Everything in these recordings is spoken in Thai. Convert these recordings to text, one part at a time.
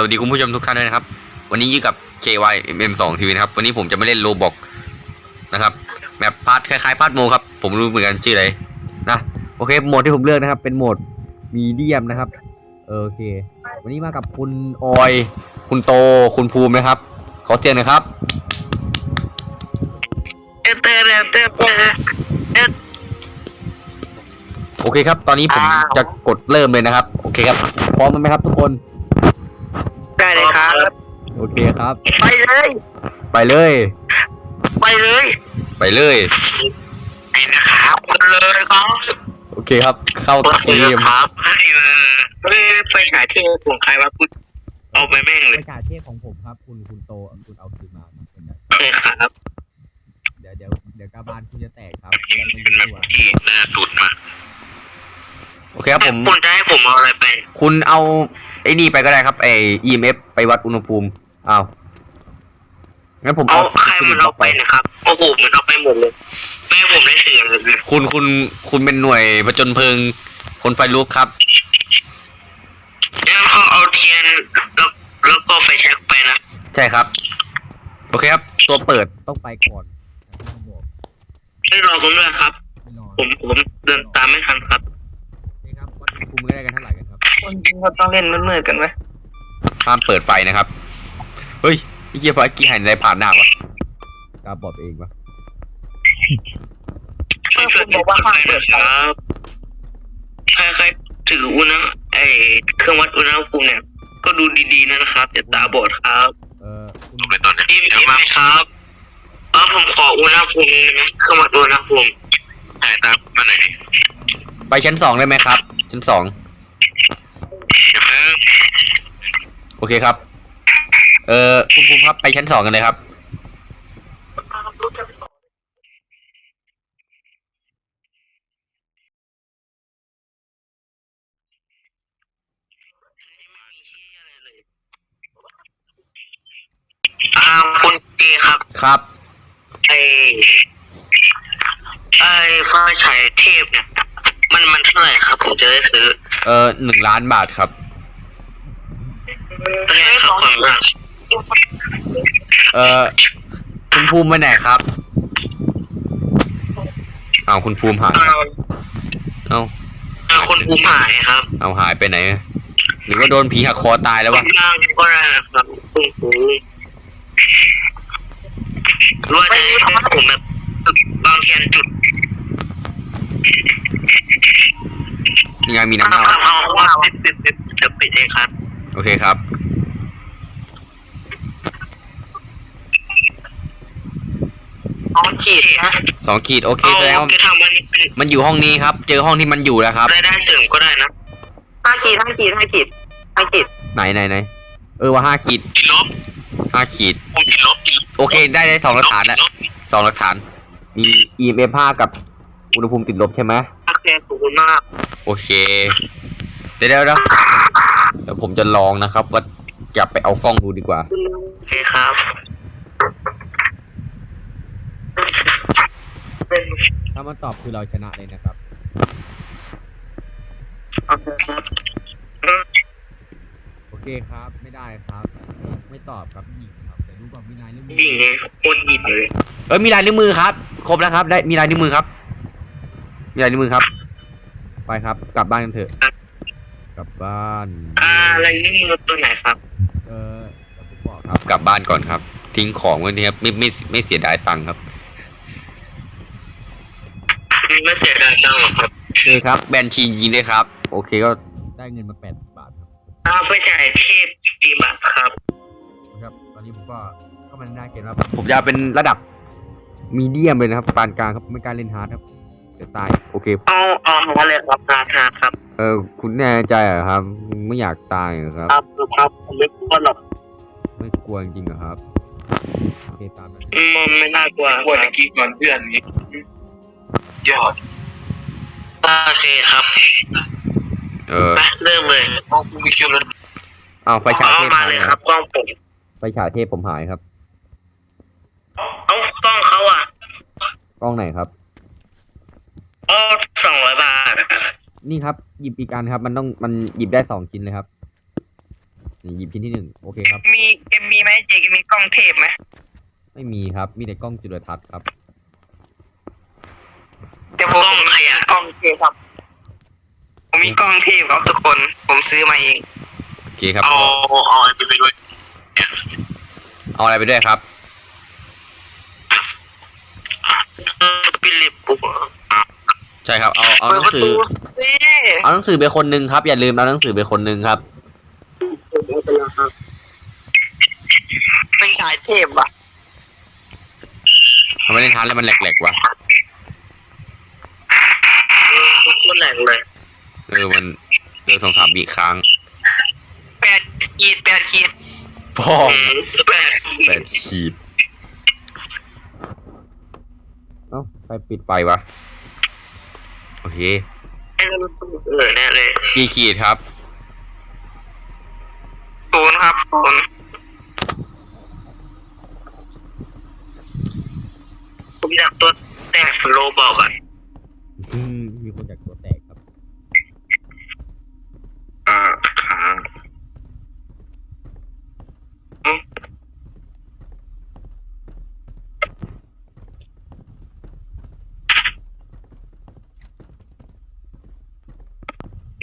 สวัสดีคุณผู้ชมทุกท่านด้วยนะครับ วันนี้ยู่กับ KY MM2 TV นะครับ วันนี้ผมจะไม่เล่นโลบอกนะครับแมปพาร์ทคล้ายๆพาร์ทโมครับ ผมรู้เหมือนกันชื่ออะไรนะโอเคโหมดที่ผมเลือกนะครับ เป็นโหมดมีเดียมนะครับโอเค วันนี้มากับคุณออย คุณโตคุณภูมินะครับ ขอเสียงหนะครับเตเตเตโอเคครับ ตอนนี้ผมจะกดเริ่มเลยนะครับ โอเคครับพร้อมไหมครับทุกคน โอเคครับ ไปเลย ไปเลย ไปเลยไปเลยไปนะครับไปเลยครับโอเคครับ เข้าเกมครับให้เลยเฮ้ยไฟฉายที่ของใครวะพูดเอาไปแม่งเลยประกาศเทพของผมครับ คุณคุณโตคุณเอาคืนมาครับเป็นไงโอเคครับเดี๋ยวเดี๋ยวเดี๋ยวกาบาลคุณจะแตกครับนี่แบบไม่เป็นรู้แบบตัวที่น่าสุดมากโอเคครับผมคุณจะให้ผมเอาอะไรไป คุณเอาไอ้นี่ไปก็ได้ครับไอ้ EMF ไปวัดอุณหภูมิ อ้าว งั้นผมเอาเอาใครมันเอาไปนะครับ โอ้โหมันเอาไปหมดเลย แม่ผมได้เสียงเลย คุณคุณคุณเป็นหน่วยประจนเพลิง คนไฟลุกครับงั้นเขาเอาเทียนแล้วแล้วก็ไฟแช็กไปนะ ใช่ครับ โอเคครับ ตัวเปิดต้องไปก่อนให้รอผมด้วยครับ ผมผมเดินตามไม่ทันครับโอเคครับวัดอุณหภูมิได้กันเท่าไหร่กันครับ คนจริงเขาต้องเล่นมืดๆกันไหมห้ามเปิดไฟนะครับ เฮ้ยไอ้เหี้ยพอไอ้กี้หายในผ่านหน้าวะกาบอดเองวะคุณบอกว่าห้ามเปิดครับใครๆถืออุณหไอเครื่องวัดอุณหภูมิเนี่ย ก็ดูดีๆนะครับอย่าตาบอดครับเออคุณไปตอนนี้เดี๋ยวมาครับเออผมขออุณหภูมินะเครื่องวัดอุณหภูมิถ่ายตามมาหน่อยดิไปชั้นสองได้ไหมครับ ชั้นสอง เดี๋ยวเพิ่งโอเคครับ เออคุณภูมิครับไปชั้นสองกันเลยครับ อ่าคุณเจครับ ครับ ไอไอฟ้าฉายเทพเนี่ย มันมันเท่าไหร่ครับ ผมจะได้ซื้อเออหนึ่งล้านบาทครับ เนี่ยครับความมาก เออคุณภูมิไปไหนครับเอาวคุณภูมิหายเอาเอาเอาคนภูมิหายครับเอาหายไปไหน หรือว่าโดนผีหักคอตายแล้ววะนั่งก็ได้ครับคุณภูมิรวยจะให้ผมแบบบางเทียนจุดงานมีน้ำเอาเน่าเอาว่าปิดปิดปิดจะปิดเองครับ โอเคครับ น้องฉีดนะสองขีดโอเคเอาแสดงว่าจะทำวันนี้เป็นมันอยู่ห้องนี้ครับ เจอห้องที่มันอยู่แล้วครับ รายได้เสริมก็ได้นะห้าขีดห้าขีดห้าขีดห้าขีดไหนไหนไหนเออว่าห้าขีดติดลบห้าขีด ผมติดลบติดลบโอเค ได้ได้สองหลักฐานแล้วสองหลักฐาน มี EMF 5กับอุณหภูมิติดลบใช่ไหมโอเคขอบคุณมากโอเค เดี๋ยวเดี๋ยวเดี๋ยวเดี๋ยวผมจะลองนะครับ ว่าจะไปเอากล้องดูดีกว่า โอเคครับ ถ้ามันตอบคือเราชนะเลยนะครับ โอเคครับโอเคครับ ไม่ได้ครับ ไม่ตอบครับหญิงครับแต่รู้ก่อนมีลายนิ้วมือยิงเลยโคตรหยิบเลยเออมีลายนิ้วมือครับ ครบแล้วครับ ได้มีลายนิ้วมือครับ มีลายนิ้วมือครับ ไปครับ กลับบ้านกันเถอะ กลับบ้าน อ่าอะไรนี่มือตัวไหนครับ เออเดี๋ยวผมบอกครับ กลับบ้านก่อนครับ ทิ้งของไว้นี่ครับไม่ไม่ไม่เสียดายตังค์ครับ ไม่เสียดายจังหรอครับโอเคครับแบนชียิงได้ครับ โอเคก็ได้เงินมาแปดบาทครับอ่าไปจ่ายเทพกี่บาทครับ ครับ ตอนนี้ผมก็เข้ามาในหน้าเกมแล้วผมจะเป็นระดับมีเดียมเลยนะครับปานกลางครับไม่กล้ารเล่นฮาร์ดครับเดี๋ยวตายโอเค เอาเอามาเลยครับราคาครับเออคุณแน่ใจเหรอครับ ไม่อยากตายเหรอครับ ครับครับผมไม่กลัวหรอกไม่กลัวจริงๆเหรอครับโอเคตามนั้นอืมไม่น่ากลัวควรจะกินก่อนเพื่อนนี้ ยอดโอเคครับเออไปเริ่มเลยมองกูมีคิวแล้วเอาไฟฉายเอาเทพมาหายเลยคครัรับบกล้องผมไฟฉายเทพผมหายครับเอากล้องเขาอะกล้องไหนครับอ๋อสองร้อยบาทนี่ครับ หยิบอีกอันครับ มันต้องมันหยิบได้สองชิ้นเลยครับนนี่หยิบชิ้นที่หนึ่งโอเคครับ มีเอ็มมีไหมเจเอ็มมีกล้องเทปไหมไม่มีครับ มีแต่กล้องจุลทรรศน์ครับ เดี๋ยวผมกล้องใครอะกล้อง เทปครับ ผมมีกล้องเทปครับทุกคน ผมซื้อมาเองโอเคครับ เอาเอาไอ้ไปด้วยเอาอะไรไปด้วยครับ ฟิลิปปุ๊บใช่ครับ เอาเอาหนังสือ สิเอาหนังสือไปคนหนึ่งครับ อย่าลืมเอาหนังสือไปคนหนึ่งครับไปฉายเทปอะ ทำไมเล่นทานแล้วมันแหลกๆวะ คนแหลกเลย เออมันเจอสองสามบีค้างแปดขีดแปดขีดพ่อแปดแปดขีดเอ้าไปปิดไฟวะ โอเค เออแน่เลยกี่ขีดครับ ศูนย์ครับศูนย์ผมอยากตัวแตกโลบอกอะ อืมมีคนจากตัวแตกครับ อ่าค้าง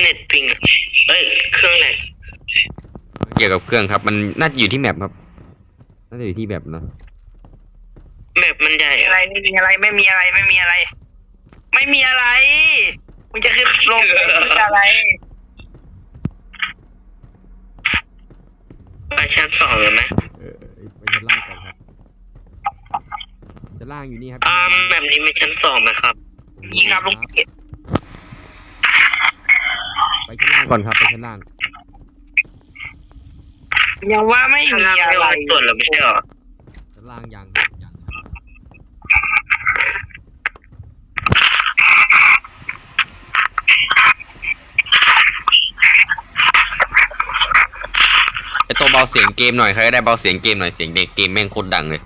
เน็ตปิงอะเอ้ยเครื่องแหลกเกี่ยวกับเครื่องครับ มันน่าจะอยู่ที่แมปครับ น่าจะอยู่ที่แมปนะแมปมันใหญ่อะไรไม่มีอะไรไม่มีอะไรไม่มีอะไร ไม่มีอะไรมึงจะขึ้นลงไม่อะไรไปชั้นสองเลยไหมเออไปชั้นล่างก่อนครับชั้นล่างอยู่นี่ครับอ่าแบบนี้มีชั้นสองไหมครับ นี่ครับลุงเกด ไปชั้นล่างก่อนครับไปชั้นล่างยังว่าไม่มีอะไรส่วนเราไม่ใช่หรอชั้นล่างยังครับยังไอตัวเบาเสียงเกมหน่อยใครก็ได้เบาเสียงเกมหน่อยเสียงเด็กเกมแม่งโคตรดังเลย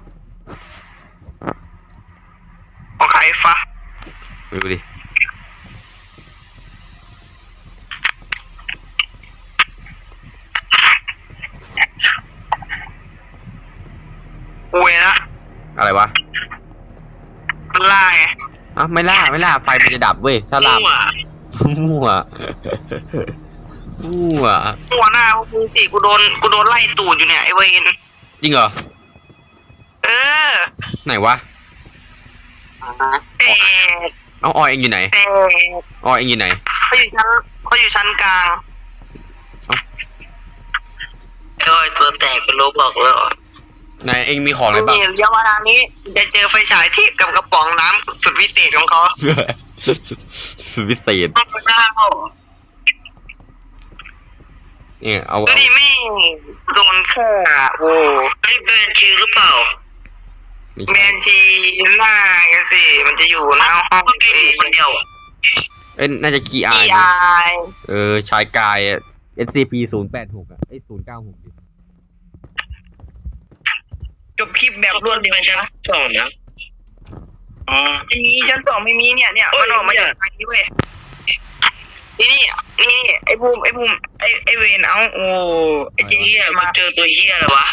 ของใครฟะไม่รู้ดิ เวนะ อะไรวะ ล่าไงอะไม่ล่าไม่ล่าไฟมันจะดับเว้ยถ้าล่ามั่วมั่วหัวหน้าพวกมึงสิกูโดนกูโดนไล่ตูดอยู่เนี่ยไอเวนจริงเหรอเออ ไหนวะแต่เอาออยเองอยู่ไหนแต่ออยเองอยู่ไหนเขาอยู่ชั้นเขาอยู่ชั้นกลางเอ้าเอ้ยตัวแตกเป็นโลบอกแล้วเหรอ ไหนเองมีของอะไรบ้างนี่เดี๋ยวมาทางนี้จะเจอไฟฉายที่กับกระป๋องน้ำสุดวิเศษของเขาสุดพิเศษต้องไปหน้าเขาเนี่ยเอาดูเอาดิไม่โดนฆ่าโอ้ไอ้แบนชีหรือเปล่าไม่แบใช่นชีหน้ากันสิมันจะอยู่หน้าห้องแกอยู่คนเดียวเอ้ยน่าจะกีอาพี่นะอายเออชายกายอะ SCP ศูนย์แปดหกอะไอ้ศูนย์เก้าหกดิ จบคลิปแบบรวดเร็วนะสองนะอ๋อไม่มีชั้นสองไม่มีเนี่ยเนี่ยมันออกมาจากทางนี้เว้ยนี่นี่นี่ไอ้ภูมิไอ้ภูมิไอ้ไอ้เวนเอาโอ้ไอ้เจี๊ยมาเจอตัวเฮียอะไรวะ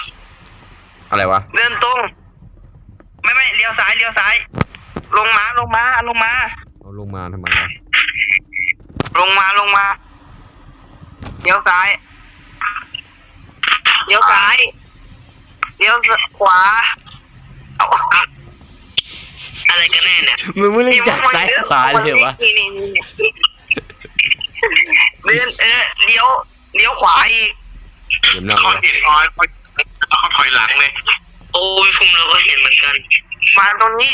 อะไรวะเดินตรง ไม่ไม่เลี้ยวซ้ายเลี้ยวซ้าย ลงมาลงมาลงมาเอาลงมาทำไมวะลงมาลงมาเลี้ยวซ้ายเลี้ยวซ้าย เลี้ยวขวาเอาอะไรกันแน่เนี่ยมึงไม่เล่นจากซ้ายขวาเลยเหรอวะนี่นี่นี่นี่เดินเออเลี้ยวเลี้ยวขวาอีกเดี๋ยวนั่งเขานะเห็นออยเขาถอยหลังเลย โอ้ยภูมิเราก็เห็นเหมือนกัน มาตรงนี้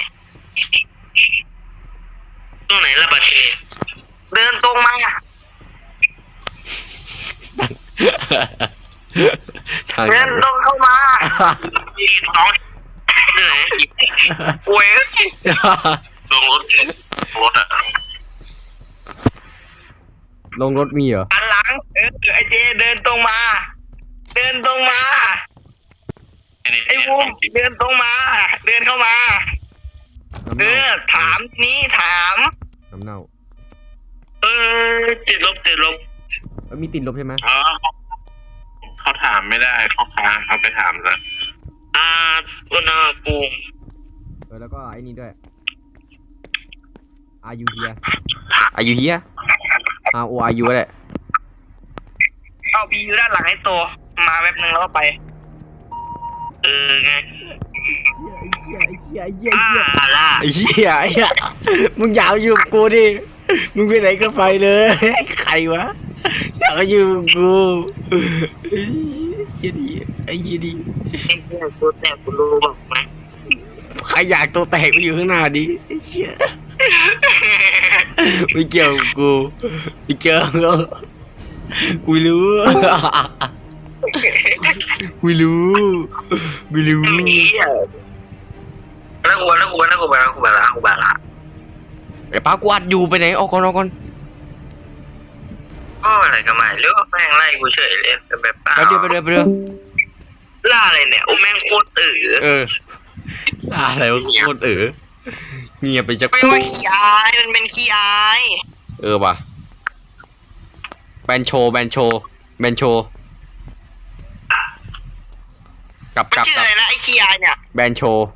ตรงไหนละบัตรเเดินตรงมาทาง เดินตรงเข้ามาทีสองที่ไหนโอ้ยลงรถรถอะลงรถมีเหรอหันหลังเออไอเจเดินตรงมา เดินตรงมาไอ้วูมเดินตรงมา เดินเข้ามาน้ำเอเน่าอถามนี้ถามน้ำเน่าเออติดลบติดลบเอ้ยมีติดลบใช่ไหมอ๋อเขาถามไม่ได้เขาค้างเขาไปถามแล้วอ่าอุณหภูมิเออแล้วก็ไอ้นี่ด้วย Are you here Are you here How old are you ก็ได้เอาพีอยู่ด้านหลังให้โตมาแป๊บนึงแล้วก็ไป เออไงไอ้เหี้ยไอ้เหี้ยอ่าล่ะไอ้เหี้ยไอ้เหี้ยมึงอยากอยู่กับกูดิ มึงไปไหนก็ไปเลย ใครวะ อยากอยู่กับกูไอ้ เหี้ยดีไอ้เหี้ยดีไอ้เนี่ยกูแต่กูรู้บอกไหมใครอยากตัวแตกไปอยู่ข้างหน้าดิไอ้เหี้ยไม่เกี่ยวกับกูไม่เกี่ยวกับกูกูรู้ กูรู้กูรู้แล้วกูแล้วกูแล้วกูแล้วกูแล้วกูแล้วไอ้ป้ากวาดอยู่ไปไหนออกก่อนออกก่อน ก็อะไรกันมาเรื่องแม่งไล่กูเฉยเลยแต่แบบเปล่าไปเดี๋ยวไปเดี๋ยวไปเดี๋ยวล่าอะไรเนี่ยโอ้แม่งโคตรเออเอออะไรวะโคตรเออเงียบไปจะไม่ว่าขี้อายมันเป็นขี้อายเออว่ะแบนโชว์แบนโชว์แบนโชว์กลับมันกลับชื่อกลัอะบไรนะไอ้ขี้อายเนี่ยแบนโชว์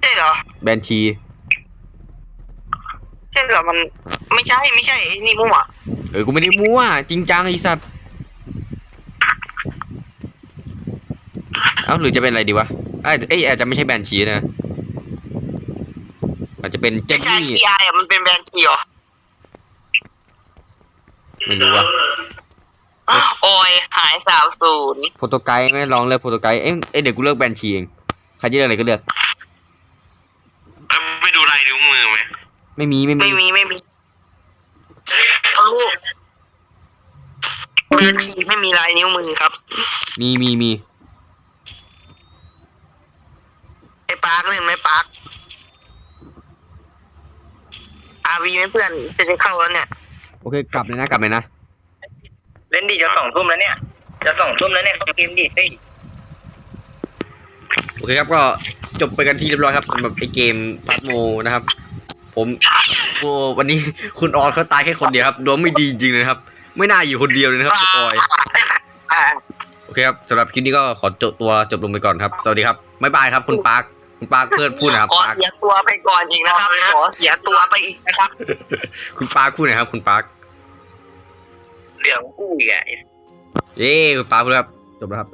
ใช่เหรอ แบนชีใช่เหรอมันไม่ใช่ไม่ใช่ไอ้นี่มั่วเออกูไม่ได้มั่วจริงจังไอ้สัตว์เอ้าหรือจะเป็นอะไรดีวะเอ้ยเอ้ยอาจจะไม่ใช่แบนชีนะอาจจะเป็นเจไม่นใช่นี่ขี้อายอะมันเป็นแบรนด์ชีเหรอไม่รู้ว่าอ้าวโอ้ยหายสามศูนย์โปรโตไกด์ไหม่ลองเลือกโปรโตไกด์เอ้ยเอ้ยเดี๋ยวกูเลือกแบนชีเองใครจะเลือกอะไรก็เลือกไปดูลายนิ้วมือไหม ไม่มีไม่มี ไม่มีไม่มีเอาลูกแบรนด์ชีไม่มีลายนิ้วมือครับมีมีมีไอ้ปาร์คเล่นไหมปาร์คอาวีไหมเพื่อนจะได้เข้าแล้วเนี่ย โอเค กลับเลยนะกลับเลยนะ เล่นดีจะสองทุ่มแล้วเนี่ย จะสองทุ่มแล้วเนี่ยเขาเกมดีเฮ้ยโอเคครับก็จบไปกันที่เรียบร้อยครับสำหรับไอเกมพัทโมนะครับ ผมโอ้วันนี้คุณออนเขาตายแค่คนเดียวครับดวงไม่ดีจริงๆเลยนะครับ ไม่น่าอยู่คนเดียวเลยนะครับคุณออยอ่าโอเคครับสำหรับคลิปนี้ก็ขอจบตัวจบลงไปก่อนครับ สวัสดีครับบ๊ายบายครับ คุณปาร์คคุณปาร์คเพื่อนพูดหนะครับขอปาร์คเสียตัวไปก่อนอีกนะครับขอเสียตัวไปอีกนะครับ คุณปาร์คพูดหนะครับ คุณปาร์คเรื่องกู้อีกอะเย้คุณปาร์คพูดครับจบแล้วครับ